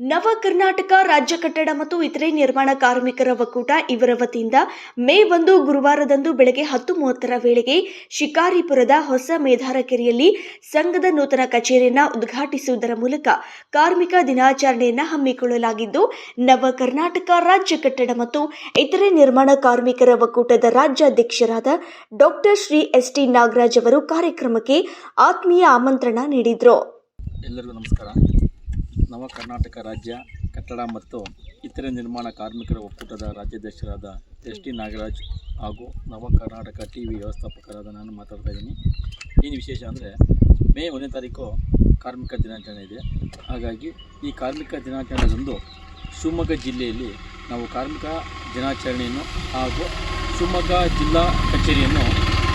ನವ ಕರ್ನಾಟಕ ರಾಜ್ಯ ಕಟ್ಟಡ ಮತ್ತು ಇತರೆ ನಿರ್ಮಾಣ ಕಾರ್ಮಿಕರ ಒಕ್ಕೂಟ ಇವರ ವತಿಯಿಂದ ಮೇ ಒಂದು ಗುರುವಾರದಂದು ಬೆಳಗ್ಗೆ ಹತ್ತು ಮೂವತ್ತರ ವೇಳೆಗೆ ಶಿಕಾರಿಪುರದ ಹೊಸ ಮೇಧಾರ ಕೆರೆಯಲ್ಲಿ ಸಂಘದ ನೂತನ ಕಚೇರಿಯನ್ನು ಉದ್ಘಾಟಿಸುವುದರ ಮೂಲಕ ಕಾರ್ಮಿಕ ದಿನಾಚರಣೆಯನ್ನು ಹಮ್ಮಿಕೊಳ್ಳಲಾಗಿದ್ದು, ನವ ಕರ್ನಾಟಕ ರಾಜ್ಯ ಕಟ್ಟಡ ಮತ್ತು ಇತರೆ ನಿರ್ಮಾಣ ಕಾರ್ಮಿಕರ ಒಕ್ಕೂಟದ ರಾಜ್ಯಾಧ್ಯಕ್ಷರಾದ doctor Shri S T Nagaraj ಅವರು ಕಾರ್ಯಕ್ರಮಕ್ಕೆ ಆತ್ಮೀಯ ಆಮಂತ್ರಣ ನೀಡಿದರು. ಎಲ್ಲರಿಗೂ ನಮಸ್ಕಾರ. ನವ ಕರ್ನಾಟಕ ರಾಜ್ಯ, ಕಟ್ಟಡ ಮತ್ತು ಇತರೆ ನಿರ್ಮಾಣ ಕಾರ್ಮಿಕರ ಒಕ್ಕೂಟದ ರಾಜ್ಯಾಧ್ಯಕ್ಷರಾದ ಎಸ್ ಟಿ ನಾಗರಾಜ್ ಹಾಗೂ ನವ ಕರ್ನಾಟಕ ಟಿ ವಿ ವ್ಯವಸ್ಥಾಪಕರಾದ ನಾನು ಮಾತಾಡ್ತಾ ಇದ್ದೀನಿ. ಏನು ವಿಶೇಷ ಅಂದರೆ ಮೇ ಒಂದನೇ ತಾರೀಕು ಕಾರ್ಮಿಕ ದಿನಾಚರಣೆ ಇದೆ. ಹಾಗಾಗಿ ಈ ಕಾರ್ಮಿಕ ದಿನಾಚರಣೆಯಂದು ಶಿವಮೊಗ್ಗ ಜಿಲ್ಲೆಯಲ್ಲಿ ನಾವು ಕಾರ್ಮಿಕ ದಿನಾಚರಣೆಯನ್ನು ಹಾಗೂ ಶಿವಮೊಗ್ಗ ಜಿಲ್ಲಾ ಕಚೇರಿಯನ್ನು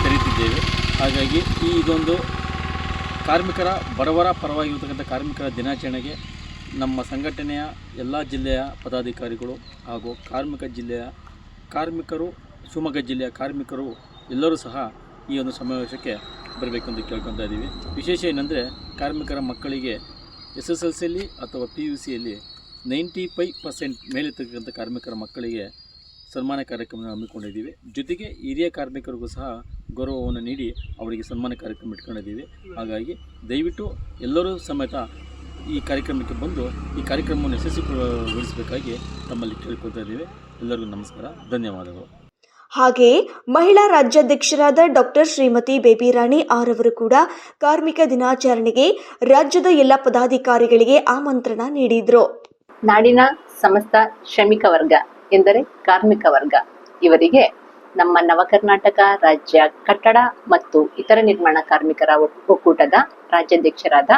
ತೆರೆಯುತ್ತಿದ್ದೇವೆ ಹಾಗಾಗಿ ಈ ಇದೊಂದು ಕಾರ್ಮಿಕರ ಬಡವರ ಪರವಾಗಿರ್ತಕ್ಕಂಥ ಕಾರ್ಮಿಕರ ದಿನಾಚರಣೆಗೆ ನಮ್ಮ ಸಂಘಟನೆಯ ಎಲ್ಲ ಜಿಲ್ಲೆಯ ಪದಾಧಿಕಾರಿಗಳು ಹಾಗೂ ಕಾರ್ಮಿಕ ಜಿಲ್ಲೆಯ ಕಾರ್ಮಿಕರು, ಶಿವಮೊಗ್ಗ ಜಿಲ್ಲೆಯ ಕಾರ್ಮಿಕರು ಎಲ್ಲರೂ ಸಹ ಈ ಒಂದು ಸಮಾವೇಶಕ್ಕೆ ಬರಬೇಕು ಅಂತ ಕೇಳ್ಕೊತಾ ಇದ್ದೀವಿ. ವಿಶೇಷ ಏನಂದರೆ ಕಾರ್ಮಿಕರ ಮಕ್ಕಳಿಗೆ ಎಸ್ ಎಸ್ ಎಲ್ ಸಿಯಲ್ಲಿ ಅಥವಾ ಪಿ ಯು ಸಿಯಲ್ಲಿ ನೈಂಟಿ ಫೈವ್ ಪರ್ಸೆಂಟ್ ಮೇಲಿರ್ತಕ್ಕಂಥ ಕಾರ್ಮಿಕರ ಮಕ್ಕಳಿಗೆ ಸನ್ಮಾನ ಕಾರ್ಯಕ್ರಮ ಹಮ್ಮಿಕೊಂಡಿದ್ದೀವಿ. ಜೊತೆಗೆ ಹಿರಿಯ ಕಾರ್ಮಿಕರಿಗೂ ಸಹ ಗೌರವವನ್ನು ನೀಡಿ ಅವರಿಗೆ ಸನ್ಮಾನ ಕಾರ್ಯಕ್ರಮ ಇಟ್ಕೊಂಡಿದ್ದೀವಿ. ಹಾಗಾಗಿ ದಯವಿಟ್ಟು ಎಲ್ಲರೂ ಸಮೇತ ಈ ಕಾರ್ಯಕ್ರಮಕ್ಕೆ ಬಂದು ಈ ಕಾರ್ಯಕ್ರಮವನ್ನು ಯಶಸ್ವಿಗೊಳಿಸಬೇಕಾಗಿ ತಮ್ಮಲ್ಲಿ ಕೇಳಿಕೊಳ್ತಾ ಇದ್ದೀವಿ. ಎಲ್ಲರಿಗೂ ನಮಸ್ಕಾರ. ಧನ್ಯವಾದಗಳು. ಹಾಗೆಯೇ ಮಹಿಳಾ ರಾಜ್ಯಾಧ್ಯಕ್ಷರಾದ ಡಾಕ್ಟರ್ ಶ್ರೀಮತಿ ಬೇಬಿರಾಣಿ ಆರ್ ಅವರು ಕೂಡ ಕಾರ್ಮಿಕ ದಿನಾಚರಣೆಗೆ ರಾಜ್ಯದ ಎಲ್ಲ ಪದಾಧಿಕಾರಿಗಳಿಗೆ ಆಮಂತ್ರಣ ನೀಡಿದ್ರು. ನಾಡಿನ ಸಮಸ್ತ ಶ್ರಮಿಕ ವರ್ಗ ಎಂದರೆ ಕಾರ್ಮಿಕ ವರ್ಗ ಇವರಿಗೆ ನಮ್ಮ ನವಕರ್ನಾಟಕ ರಾಜ್ಯ ಕಟ್ಟಡ ಮತ್ತು ಇತರ ನಿರ್ಮಾಣ ಕಾರ್ಮಿಕರ ಒಕ್- ಒಕ್ಕೂಟದ ರಾಜ್ಯಾಧ್ಯಕ್ಷರಾದ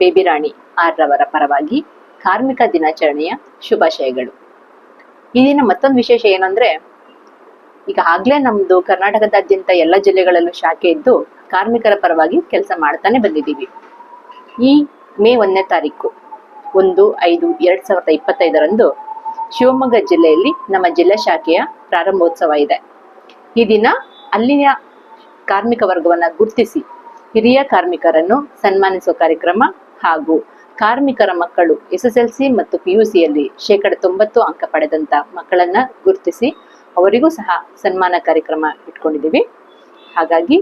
ಬೇಬಿರಾಣಿ ಆರ್ ರವರ ಪರವಾಗಿ ಕಾರ್ಮಿಕ ದಿನಾಚರಣೆಯ ಶುಭಾಶಯಗಳು. ಈ ದಿನ ಮತ್ತೊಂದು ವಿಶೇಷ ಏನಂದ್ರೆ, ಈಗ ಆಗ್ಲೇ ನಮ್ದು ಕರ್ನಾಟಕದಾದ್ಯಂತ ಎಲ್ಲ ಜಿಲ್ಲೆಗಳಲ್ಲೂ ಶಾಖೆ ಇದ್ದು ಕಾರ್ಮಿಕರ ಪರವಾಗಿ ಕೆಲಸ ಮಾಡ್ತಾನೆ ಬಂದಿದ್ದೀವಿ. ಈ ಮೇ ಒಂದನೇ ತಾರೀಕು, ಒಂದು, ಐದು, ಎರಡ್ ಸಾವಿರದ ಇಪ್ಪತ್ತೈದರಂದು ಶಿವಮೊಗ್ಗ ಜಿಲ್ಲೆಯಲ್ಲಿ ನಮ್ಮ ಜಿಲ್ಲಾ ಶಾಖೆಯ ಪ್ರಾರಂಭೋತ್ಸವ ಇದೆ. ಈ ದಿನ ಅಲ್ಲಿನ ಕಾರ್ಮಿಕ ವರ್ಗವನ್ನ ಗುರುತಿಸಿ ಹಿರಿಯ ಕಾರ್ಮಿಕರನ್ನು ಸನ್ಮಾನಿಸುವ ಕಾರ್ಯಕ್ರಮ ಹಾಗೂ ಕಾರ್ಮಿಕರ ಮಕ್ಕಳು ಎಸ್ ಎಸ್ ಎಲ್ ಸಿ ಮತ್ತು ಪಿ ಯು ಸಿಯಲ್ಲಿ ಶೇಕಡ ತೊಂಬತ್ತು ಅಂಕ ಪಡೆದಂತ ಮಕ್ಕಳನ್ನ ಗುರುತಿಸಿ ಅವರಿಗೂ ಸಹ ಸನ್ಮಾನ ಕಾರ್ಯಕ್ರಮ ಇಟ್ಕೊಂಡಿದ್ದೀವಿ. ಹಾಗಾಗಿ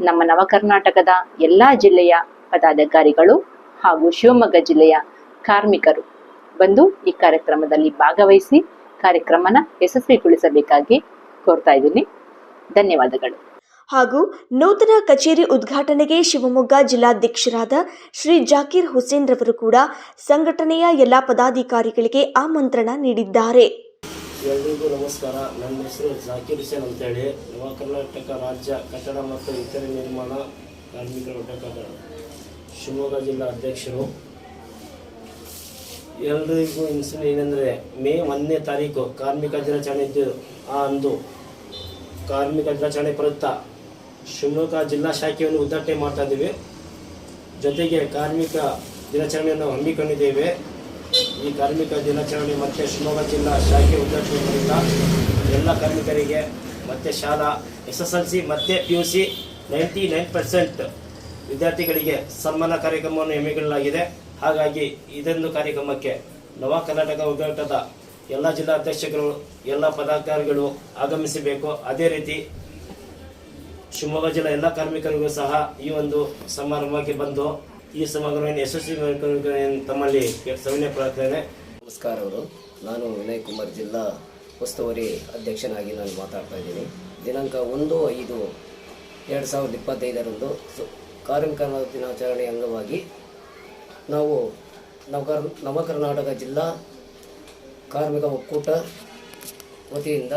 ನಮ್ಮ ನವಕರ್ನಾಟಕದ ಎಲ್ಲಾ ಜಿಲ್ಲೆಯ ಪದಾಧಿಕಾರಿಗಳು ಹಾಗೂ ಶಿವಮೊಗ್ಗ ಜಿಲ್ಲೆಯ ಕಾರ್ಮಿಕರು ಬಂದು ಈ ಕಾರ್ಯಕ್ರಮದಲ್ಲಿ ಭಾಗವಹಿಸಿ ಕಾರ್ಯಕ್ರಮನ ಯಶಸ್ವಿಗೊಳಿಸಬೇಕಾಗಿ ಕೋರ್ತಾ ಇದ್ದೀನಿ. ಧನ್ಯವಾದಗಳು. ಹಾಗೂ ನೂತನ ಕಚೇರಿ ಉದ್ಘಾಟನೆಗೆ ಶಿವಮೊಗ್ಗ ಜಿಲ್ಲಾಧ್ಯಕ್ಷರಾದ ಶ್ರೀ ಜಾಕೀರ್ ಹುಸೇನ್ ರವರು ಕೂಡ ಸಂಘಟನೆಯ ಎಲ್ಲ ಪದಾಧಿಕಾರಿಗಳಿಗೆ ಆಮಂತ್ರಣ ನೀಡಿದ್ದಾರೆ. ಎಲ್ರಿಗೂ ನಮಸ್ಕಾರ. ನನ್ನ ಹೆಸರು ಜಾಕೀರ್ ಹುಸೇನ್ ಅಂತೇಳಿ. ನವ ಕರ್ನಾಟಕ ರಾಜ್ಯ ಕಟ್ಟಡ ಮತ್ತು ಇತರೆ ನಿರ್ಮಾಣ ಕಾರ್ಮಿಕರ ಘಟಕದ ಶಿವಮೊಗ್ಗ ಜಿಲ್ಲಾ ಅಧ್ಯಕ್ಷರು. ಎಲ್ರಿಗೂ ಇನ್ಸಿನ್ ಏನಂದರೆ, ಮೇ ಒಂದನೇ ತಾರೀಕು ಕಾರ್ಮಿಕ ದಿನಾಚರಣೆ ಇದ್ದು, ಆ ಅಂದು ಕಾರ್ಮಿಕ ದಿನಾಚರಣೆ ಪ್ರಯುಕ್ತ ಶಿವಮೊಗ್ಗ ಜಿಲ್ಲಾ ಶಾಖೆಯನ್ನು ಉದ್ಘಾಟನೆ ಮಾಡ್ತಾ ಇದ್ದೀವಿ. ಜೊತೆಗೆ ಕಾರ್ಮಿಕ ದಿನಾಚರಣೆಯನ್ನು ಹಮ್ಮಿಕೊಂಡಿದ್ದೇವೆ. ಈ ಕಾರ್ಮಿಕ ದಿನಾಚರಣೆ ಮತ್ತು ಶಿವಮೊಗ್ಗ ಜಿಲ್ಲಾ ಶಾಖೆ ಉದ್ಘಾಟನೆ ಮಾಡಿಲ್ಲ. ಎಲ್ಲ ಕಾರ್ಮಿಕರಿಗೆ ಮತ್ತು ಶಾಲಾ ಎಸ್ ಎಸ್ ಎಲ್ ಸಿ ಮತ್ತು P U C ninety nine percent ವಿದ್ಯಾರ್ಥಿಗಳಿಗೆ ಸನ್ಮಾನ ಕಾರ್ಯಕ್ರಮವನ್ನು ಹಮ್ಮಿಕೊಳ್ಳಲಾಗಿದೆ. ಹಾಗಾಗಿ ಇದೊಂದು ಕಾರ್ಯಕ್ರಮಕ್ಕೆ ನವ ಕರ್ನಾಟಕ ಉದ್ಘಾಟದ ಎಲ್ಲ ಜಿಲ್ಲಾಧ್ಯಕ್ಷರು ಎಲ್ಲ ಪದಾಧಿಕಾರಿಗಳು ಆಗಮಿಸಬೇಕು. ಅದೇ ರೀತಿ ಶಿವಮೊಗ್ಗ ಜಿಲ್ಲಾ ಎಲ್ಲ ಕಾರ್ಮಿಕರಿಗೂ ಸಹ ಈ ಒಂದು ಸಮಾರಂಭಕ್ಕೆ ಬಂದು ಈ ಸಮಾರಂಭವನ್ನು ಯಶಸ್ವಿ ತಮ್ಮಲ್ಲಿ ಸವಿನಯ ಪ್ರಾರ್ಥನೆ ನಮಸ್ಕಾರಗಳು ನಾನು ವಿನಯ್ ಕುಮಾರ್ ಜಿಲ್ಲಾ ಉಸ್ತುವಾರಿ ಅಧ್ಯಕ್ಷನಾಗಿ ನಾನು ಮಾತಾಡ್ತಾ ಇದ್ದೀನಿ. ದಿನಾಂಕ ಒಂದು ಐದು ಎರಡು ಸಾವಿರದ ಇಪ್ಪತ್ತೈದರಂದು ಸು ಕಾರ್ಮಿಕರ ದಿನಾಚರಣೆ ಅಂಗವಾಗಿ ನಾವು ನವಕರ್ ನವ ಕರ್ನಾಟಕ ಜಿಲ್ಲಾ ಕಾರ್ಮಿಕ ಒಕ್ಕೂಟ ವತಿಯಿಂದ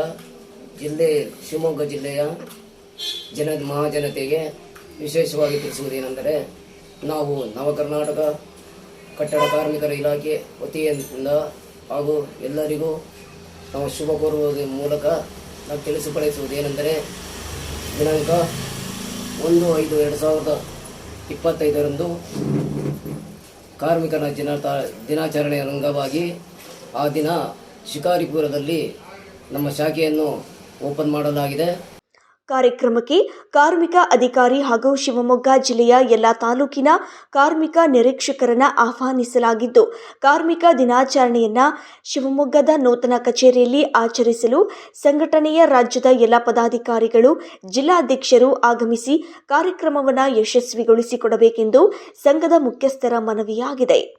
ಜಿಲ್ಲೆ ಶಿವಮೊಗ್ಗ ಜಿಲ್ಲೆಯ ಜನ ಮಹಾಜನತೆಗೆ ವಿಶೇಷವಾಗಿ ತಿಳಿಸುವುದೇನೆಂದರೆ, ನಾವು ನವ ಕರ್ನಾಟಕ ಕಟ್ಟಡ ಕಾರ್ಮಿಕರ ಇಲಾಖೆ ವತಿಯಿಂದ ಹಾಗೂ ಎಲ್ಲರಿಗೂ ನಾವು ಶುಭ ಕೋರುವುದರ ಮೂಲಕ ನಾವು ತಿಳಿಸಿಪಡಿಸುವುದೇನೆಂದರೆ ದಿನಾಂಕ ಒಂದು ಐದು ಎರಡು ಸಾವಿರದ ಇಪ್ಪತ್ತೈದರಂದು ಕಾರ್ಮಿಕರ ದಿನ ದಿನಾಚರಣೆಯ ಅಂಗವಾಗಿ ಆ ದಿನ ಶಿಕಾರಿಪುರದಲ್ಲಿ ನಮ್ಮ ಶಾಖೆಯನ್ನು ಓಪನ್ ಮಾಡಲಾಗಿದೆ. ಕಾರ್ಯಕ್ರಮಕ್ಕೆ ಕಾರ್ಮಿಕ ಅಧಿಕಾರಿ ಹಾಗೂ ಶಿವಮೊಗ್ಗ ಜಿಲ್ಲೆಯ ಎಲ್ಲ ತಾಲೂಕಿನ ಕಾರ್ಮಿಕ ನಿರೀಕ್ಷಕರನ್ನ ಆಹ್ವಾನಿಸಲಾಗಿದ್ದು, ಕಾರ್ಮಿಕ ದಿನಾಚರಣೆಯನ್ನ ಶಿವಮೊಗ್ಗದ ನೂತನ ಕಚೇರಿಯಲ್ಲಿ ಆಚರಿಸಲು ಸಂಘಟನೆಯ ರಾಜ್ಯದ ಎಲ್ಲ ಪದಾಧಿಕಾರಿಗಳು, ಜಿಲ್ಲಾಧ್ಯಕ್ಷರು ಆಗಮಿಸಿ ಕಾರ್ಯಕ್ರಮವನ್ನು ಯಶಸ್ವಿಗೊಳಿಸಿಕೊಡಬೇಕೆಂದು ಸಂಘದ ಮುಖ್ಯಸ್ಥರ ಮನವಿಯಾಗಿದೆ.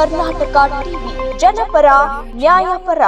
ಕರ್ನಾಟಕ ಟಿವಿ ಜನಪರ ನ್ಯಾಯಪರ.